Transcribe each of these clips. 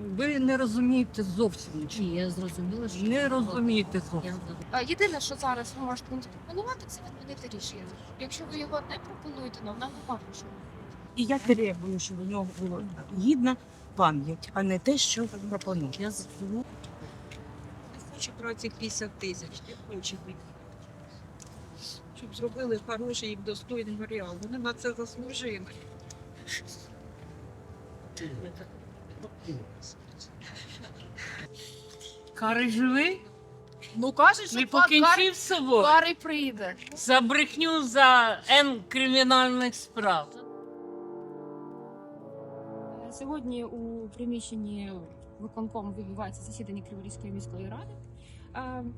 Ви не розумієте зовсім нічого. Ні, я зрозуміла, що Не розумієте зовсім. А Єдине, що зараз ви можете мені запропонувати, це відмінити рішення. Якщо ви його не пропонуєте, нам нам немає що. І я требую, щоб у нього була гідна пам'ять, а не те, що він пропонує. я зрозуміла. Не хочу про ці 50 тисяч, не хочу їх. Щоб зробили хороший їх достойний варіант. Вони на це заслужили. Кари живий? Ну кажуть, Не покінчив з собою. Кари прийде. За брехню за Н кримінальних справ. Сьогодні у приміщенні виконкому відбувається засідання Криворізької міської ради.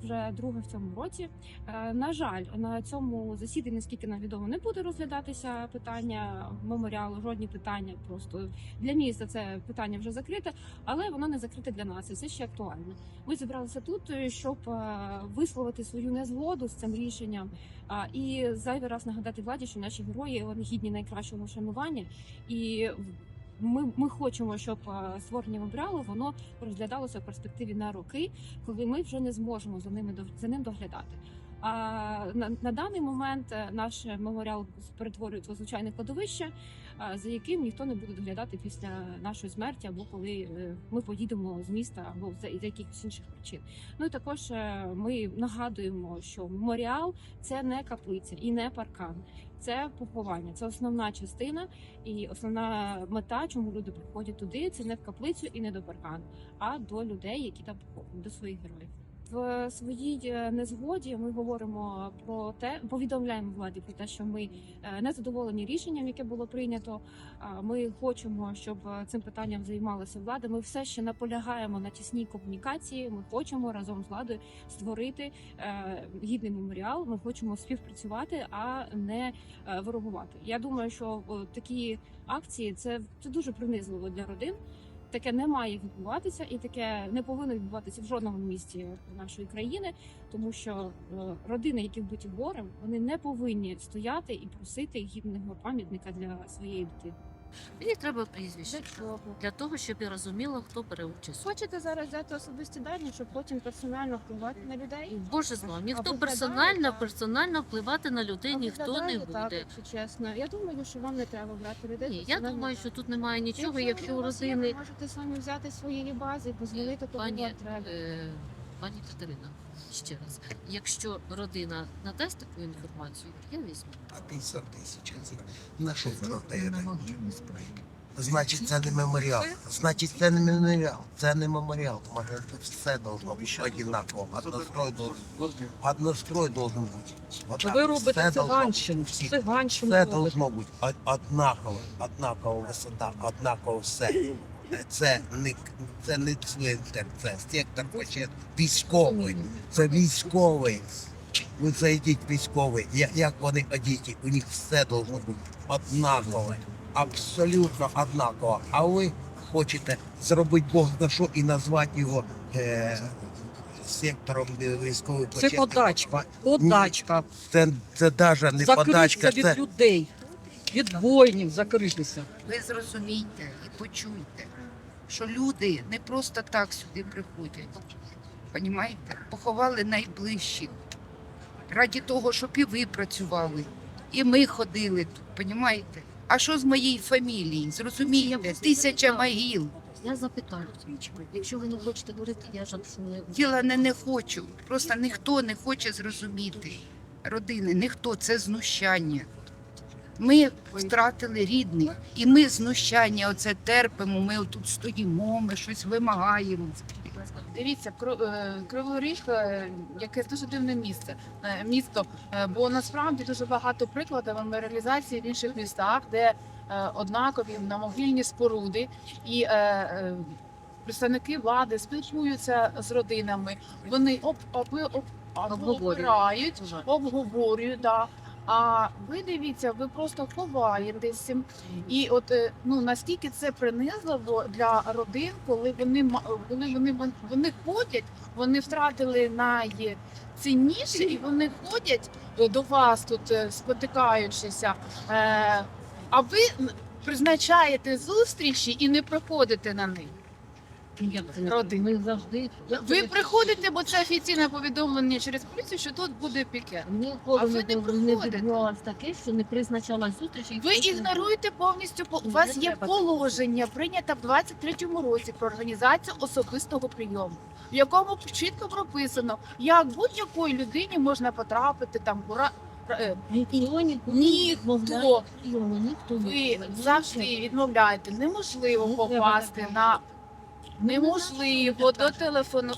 Вже друге в цьому році. Е, На жаль, на цьому засіданні, наскільки нам відомо, не буде розглядатися питання меморіалу, жодні питання. Просто для міста це питання вже закрите, але воно не закрите для нас. І це ще актуально. Ми зібралися тут, е, щоб е, висловити свою незгоду з цим рішенням і зайвий раз нагадати владі, що наші герої вони гідні найкращого шанування і. Ми, ми хочемо, щоб е, створення меморіалу воно розглядалося в перспективі на роки, коли ми вже не зможемо за ними за ним доглядати. А на, на даний момент е, наш меморіал перетворюється у звичайне кладовище, е, за яким ніхто не буде доглядати після нашої смерті, або коли е, ми поїдемо з міста, або за, за якихось інших причин. Ну і також ми нагадуємо, що меморіал це не каплиця і не паркан, це поховання, це основна частина і основна мета, чому люди приходять туди, це не в каплицю і не до паркану, а до людей, які там поховані, до своїх героїв. В своїй е, незгоді ми говоримо про те, повідомляємо владі про те, що ми е, не задоволені рішенням, яке було прийнято. Ми хочемо, щоб е, цим питанням займалася влада. Ми все ще наполягаємо на тісній комунікації. Ми хочемо разом з владою створити гідний меморіал. Ми хочемо співпрацювати, а не ворогувати. Я думаю, що такі акції це, це дуже принизливо для родин. Таке не має відбуватися, і таке не повинно відбуватися в жодному місті нашої країни, тому що е, родини, які вбиті горем, вони не повинні стояти і просити гідного пам'ятника для своєї дитини. Мені треба прізвище для того, щоб я розуміла, хто бере участь. Хочете зараз взяти особисті дані, щоб потім персонально впливати на людей? Боже з ніхто персонально, персонально впливати на людей ніхто не Виглядає так, буде. якщо чесно. Я думаю, що вам не треба брати людей. Ні, я персонально. думаю, що тут немає нічого, якщо у вас родини ви можете самі взяти свої бази і позвонити, коли Пані, вам треба. е, пані Катерина, ще раз, якщо родина надасть таку інформацію, я візьму. А 50 тисяч. На що справи. Значить, це не меморіал. Значить, це не меморіал. Це не меморіал. Може, тут все должно бути однаково. Однострой должен, однострой должен бути. Отак. Ви робите Все должно циганщину. всі- Циганщину Все робите. должно бути од- однаково, однаково висота, однаково все. Це не це не цвинтар, це сектор почет військовий. Це військовий. Ви зайдіть військовий. Я- Як вони одіті, у них все должно бути однакове. Абсолютно однаково. А ви хочете зробити Бог на що і назвати його е, сектором військової Це почесті? подачка. Подачка. Це, це навіть не Закритися подачка, від це людей. Від воїнів закритися. Ви зрозумійте і почуйте, що люди не просто так сюди приходять. Понімаєте? Поховали найближчих. Раді того, щоб і ви працювали, і ми ходили тут, понімаєте? А що з моєї фамілії? Зрозумієте? Тисяча могил. Я запитаю, якщо ви не хочете говорити, я ж не Діла не, не хочу. Просто ніхто не хоче зрозуміти. Родини, ніхто, це знущання. Ми втратили рідних, і ми знущання оце терпимо, ми тут стоїмо, ми щось вимагаємо. Дивіться, е, Кривий Ріг, е, якесь дуже дивне місце, е, місто, бо насправді дуже багато прикладів меморіалізації в інших містах, де однакові намогильні споруди і представники влади спілкуються з родинами. Вони об, об, об, Обговорюють. обговорюють. Да. А ви дивіться, ви просто ховаєтесь. І от е, ну настільки це принизливо для родин, коли вони коли вони вони ходять, вони втратили найцінніше, і вони ходять е, до вас тут, е, спотикаючися. А ви призначаєте зустрічі і не приходите на них. Ну, Родин. Ми завжди. Ви приходите, бо це офіційне повідомлення через поліцію, що тут буде пікет. А ви не, приходите. таке, що не призначалась зустріч. і Ви хтось не- ігноруєте повністю по- у вас є треба положення, прийнято в 23-му році про організацію особистого прийому, в якому чітко прописано, як будь-якої людині можна потрапити там у ра- е, Ніхто ніколи не Ніхто. відмовляє ніхто ви ніколи. завжди відмовляєте. Неможливо треба попасти на неможливо до телефону.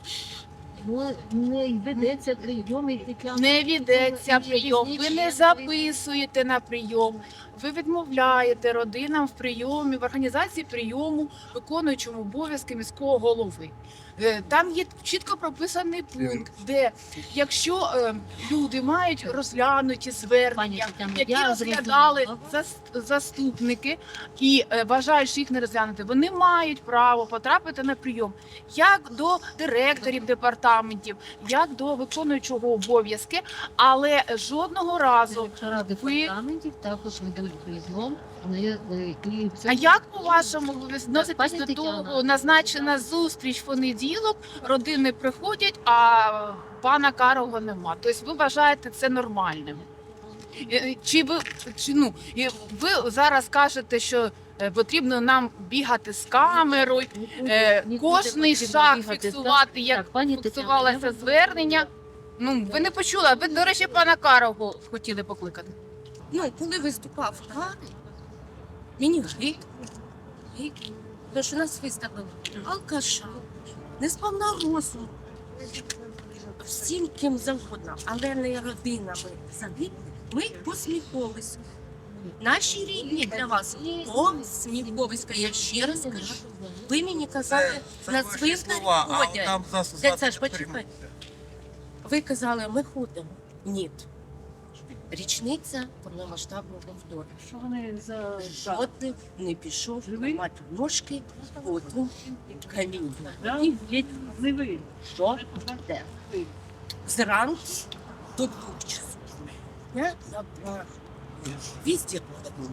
Ну, не ведеться прийом і Тетяна. Не ведеться прийом. Ви не записуєте на прийом. Ви відмовляєте родинам в прийомі, в організації прийому, виконуючому обов'язки міського голови. Е, Там є чітко прописаний пункт, де якщо е, люди мають розглянуті звернення, які розглядали заступники і е, вважають, що їх не розглянути, вони мають право потрапити на прийом як до директорів департаментів, як до виконуючого обов'язки, але жодного разу. Директора департаментів також ведуть прийом. Вони, е, А як по-вашому ви відноситесь до того, назначена зустріч в понеділок, родини приходять, а пана Карого нема. Тобто ви вважаєте це нормальним? Е, Чи ви чи ну ви зараз кажете, що е, потрібно нам бігати з камерою, е, кожний шаг фіксувати, як фіксувалося звернення? Ну ви не почули. Ви, до речі, пана Карого хотіли покликати. Ну, коли виступав Карий, мені гидко, гидко. Тому що нас виставили алкаша, не сповна розуму. Всім ким завгодно, але не родинами загиблих. Ми посміховисько. Наші рідні для вас посміховисько. Я ще раз кажу. Ви мені казали, Це на ваші цвинтар слова, а ходять. там за- Дядь почекай. Ви казали, ми ходимо. Ні. Річниця повномасштабного вторгнення. Що вони за Жодний не пішов мати ножки, потім каміння. І від живий? що де? Зранку до двох часов. Я забрала. Везде було.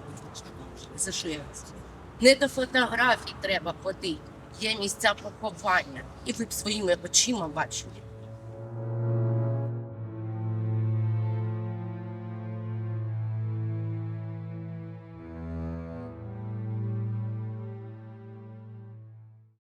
За що я? Не до фотографій треба ходити. Є місця поховання. І ви б своїми очима бачили.